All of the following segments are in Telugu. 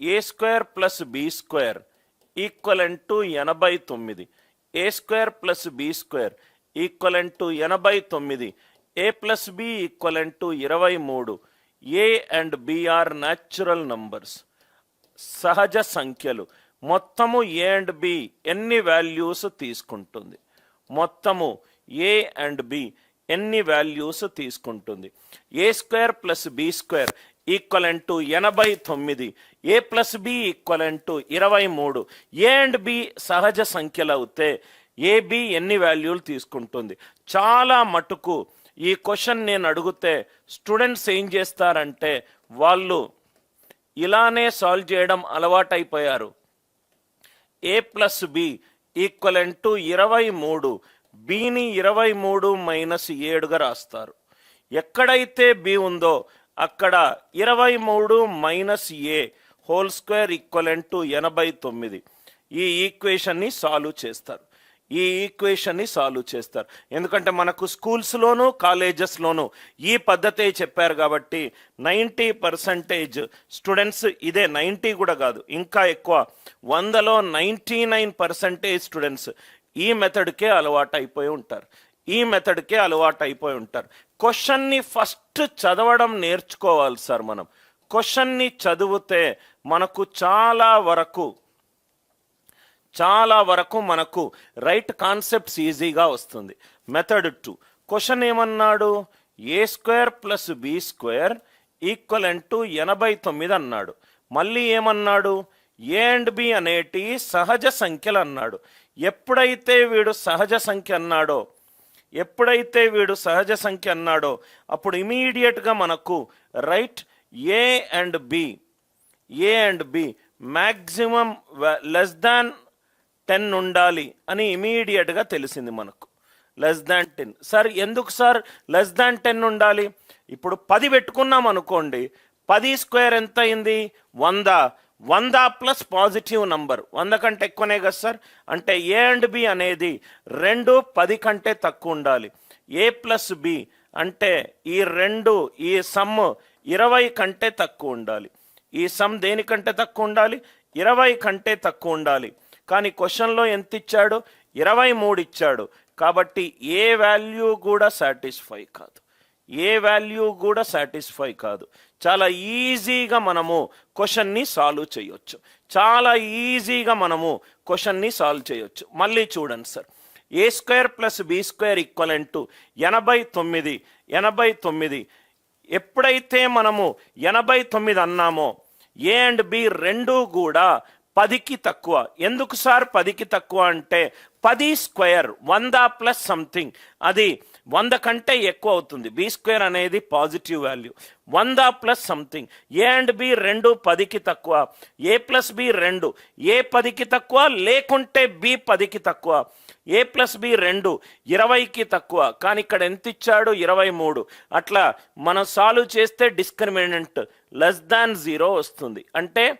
A square plus B square equivalent to ఎనభై తొమ్మిది. A square plus B square equivalent to ఎనభై తొమ్మిది. A plus B equivalent to ఇరవై మూడు. A and B are natural numbers సహజ సంఖ్యలు. మొత్తము ఏ అండ్ బి ఎన్ని వాల్యూస్ తీసుకుంటుంది. మొత్తము ఏ అండ్ బి ఎన్ని వాల్యూస్ తీసుకుంటుంది. A square plus B square equivalent to ఎనభై తొమ్మిది. A plus B equivalent to ఇరవై మూడు. ఏ అండ్ బి సహజ సంఖ్యలు అవుతే ఏబి ఎన్ని వాల్యూలు తీసుకుంటుంది? చాలా మటుకు ఈ క్వశ్చన్ నేను అడిగితే స్టూడెంట్స్ ఏం చేస్తారంటే వాళ్ళు ఇలానే సాల్వ్ చేయడం అలవాటైపోయారు. A plus B equivalent to ఇరవై మూడు. బిని ఇరవై మూడు మైనస్ ఏడుగా రాస్తారు. ఎక్కడైతే బి ఉందో అక్కడ ఇరవై మూడు minus A whole square equivalent to ఎనభై తొమ్మిది. ఈ ఈక్వేషన్ని సాల్వ్ చేస్తారు. ఈ ఈక్వేషన్ని సాల్వ్ చేస్తారు. ఎందుకంటే మనకు స్కూల్స్లోనూ కాలేజెస్లోనూ ఈ పద్ధతే చెప్పారు కాబట్టి నైంటీ పర్సంటేజ్ స్టూడెంట్స్ ఇదే నైంటీ కూడా కాదు. ఇంకా ఎక్కువ వందలో నైంటీ నైన్ పర్సంటేజ్ స్టూడెంట్స్ ఈ మెథడ్కే అలవాటు అయిపోయి ఉంటారు. ఈ మెథడ్కే అలవాటు అయిపోయి ఉంటారు. క్వశ్చన్ని ఫస్ట్ చదవడం నేర్చుకోవాలి సార్ మనం. క్వశ్చన్ని చదివితే మనకు చాలా వరకు చాలా వరకు మనకు రైట్ కాన్సెప్ట్స్ ఈజీగా వస్తుంది. Method two. క్వశ్చన్ ఏమన్నాడు? A square plus B square equal to ఎనభై తొమ్మిది అన్నాడు. మళ్ళీ ఏమన్నాడు? ఏ అండ్ బి అనేటి సహజ సంఖ్యలు అన్నాడు. ఎప్పుడైతే వీడు సహజ సంఖ్య అన్నాడో ఎప్పుడైతే వీడు సహజ సంఖ్య అన్నాడో అప్పుడు ఇమీడియట్గా మనకు right A and B A and B maximum less than ten ఉండాలి అని ఇమీడియట్గా తెలిసింది మనకు. లెస్ దాన్ టెన్ సార్ ఎందుకు సార్ లెస్ దాన్ టెన్ ఉండాలి. ఇప్పుడు పది పెట్టుకున్నాం అనుకోండి పది స్క్వేర్ ఎంత అయింది? వంద. వంద ప్లస్ పాజిటివ్ నంబర్. వంద కంటే ఎక్కువనే కదా సార్? అంటే ఏ అండ్ బి అనేది రెండు పది కంటే తక్కువ ఉండాలి. ఏ ప్లస్ బి అంటే ఈ రెండు ఈ సమ్ ఇరవై కంటే తక్కువ ఉండాలి. ఈ సమ్ దేనికంటే తక్కువ ఉండాలి? ఇరవై కంటే తక్కువ ఉండాలి. కానీ క్వశ్చన్లో ఎంత ఇచ్చాడు? ఇరవై మూడు ఇచ్చాడు. కాబట్టి ఏ వాల్యూ కూడా సాటిస్ఫై కాదు. ఏ వాల్యూ కూడా సాటిస్ఫై కాదు. చాలా ఈజీగా మనము క్వశ్చన్ని సాల్వ్ చేయొచ్చు. చాలా ఈజీగా మనము క్వశ్చన్ని సాల్వ్ చేయొచ్చు. మళ్ళీ చూడండి sir. A square plus B square equal to ఎనభై తొమ్మిది ఎనభై తొమ్మిది. ఎప్పుడైతే మనము ఎనభై తొమ్మిది అన్నామో ఏ అండ్ బి రెండు కూడా పదికి తక్కువ. ఎందుకు సార్ పదికి తక్కువ అంటే పది స్క్వేర్ వంద ప్లస్ సంథింగ్. అది వంద కంటే ఎక్కువ అవుతుంది. బి స్క్వేర్ అనేది పాజిటివ్ వాల్యూ. వంద plus something. A and B రెండు పదికి తక్కువ. ఏ ప్లస్ బి రెండు. ఏ పదికి తక్కువ లేకుంటే బి పదికి తక్కువ. ఏ ప్లస్ బి రెండు ఇరవైకి తక్కువ. కానీ ఇక్కడ ఎంత ఇచ్చాడు? ఇరవై మూడు. అట్లా మనం సాల్వ్ చేస్తే డిస్క్రిమినెంట్ లెస్ దాన్ జీరో వస్తుంది. అంటే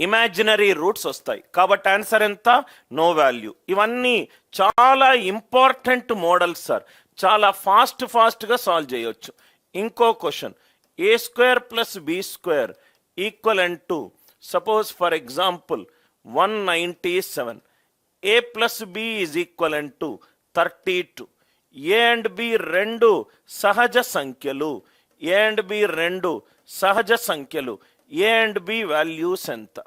ఇమాజినరీ రూట్స్ వస్తాయి. కాబట్టి ఆన్సర్ ఎంత? నో వాల్యూ ఇవన్నీ చాలా ఇంపార్టెంట్ మోడల్స్ సార్ చాలా ఫాస్ట్ ఫాస్ట్గా సాల్వ్ చేయొచ్చు. ఇంకో question A square plus B square equal and to suppose for example one ninety seven A plus B is equal and to thirty two A and B రెండు సహజ సంఖ్యలు. ఏ అండ్ బి రెండు సహజ సంఖ్యలు. ఏ అండ్ బి వాల్యూస్ ఎంత?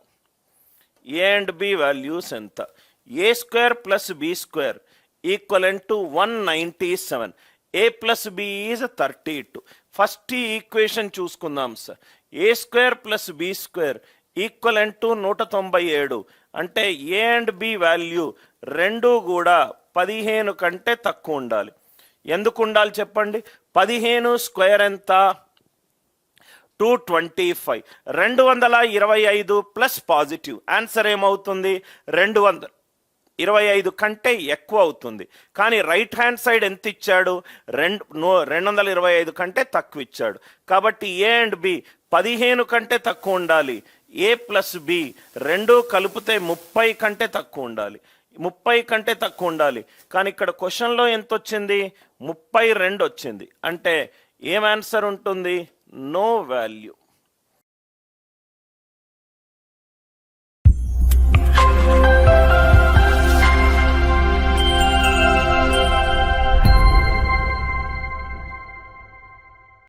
ఏ అండ్ బి వాల్యూస్ ఎంత? A square plus B square equivalent to one ninety seven A plus B is thirty two first ఈ ఈక్వేషన్ చూసుకుందాం sir A square plus B square equivalent to నూట తొంభై ఏడు. అంటే ఏ అండ్ బి వాల్యూ రెండు కూడా పదిహేను కంటే తక్కువ ఉండాలి. ఎందుకు ఉండాలి చెప్పండి? పదిహేను స్క్వేర్ ఎంత? Two twenty five. రెండు వందల ఇరవై ఐదు ప్లస్ పాజిటివ్. ఆన్సర్ ఏమవుతుంది? రెండు వందల ఇరవై ఐదు కంటే ఎక్కువ అవుతుంది. కానీ రైట్ హ్యాండ్ సైడ్ ఎంత ఇచ్చాడు? రెండు నో రెండు వందల ఇరవై ఐదు కంటే తక్కువ ఇచ్చాడు. కాబట్టి ఏ అండ్ బి పదిహేను కంటే తక్కువ ఉండాలి. ఏ ప్లస్ బి రెండు కలిపితే ముప్పై కంటే తక్కువ ఉండాలి. ముప్పై కంటే తక్కువ ఉండాలి. కానీ ఇక్కడ క్వశ్చన్లో ఎంత వచ్చింది? ముప్పై రెండు వచ్చింది. అంటే ఏం ఆన్సర్ ఉంటుంది? No value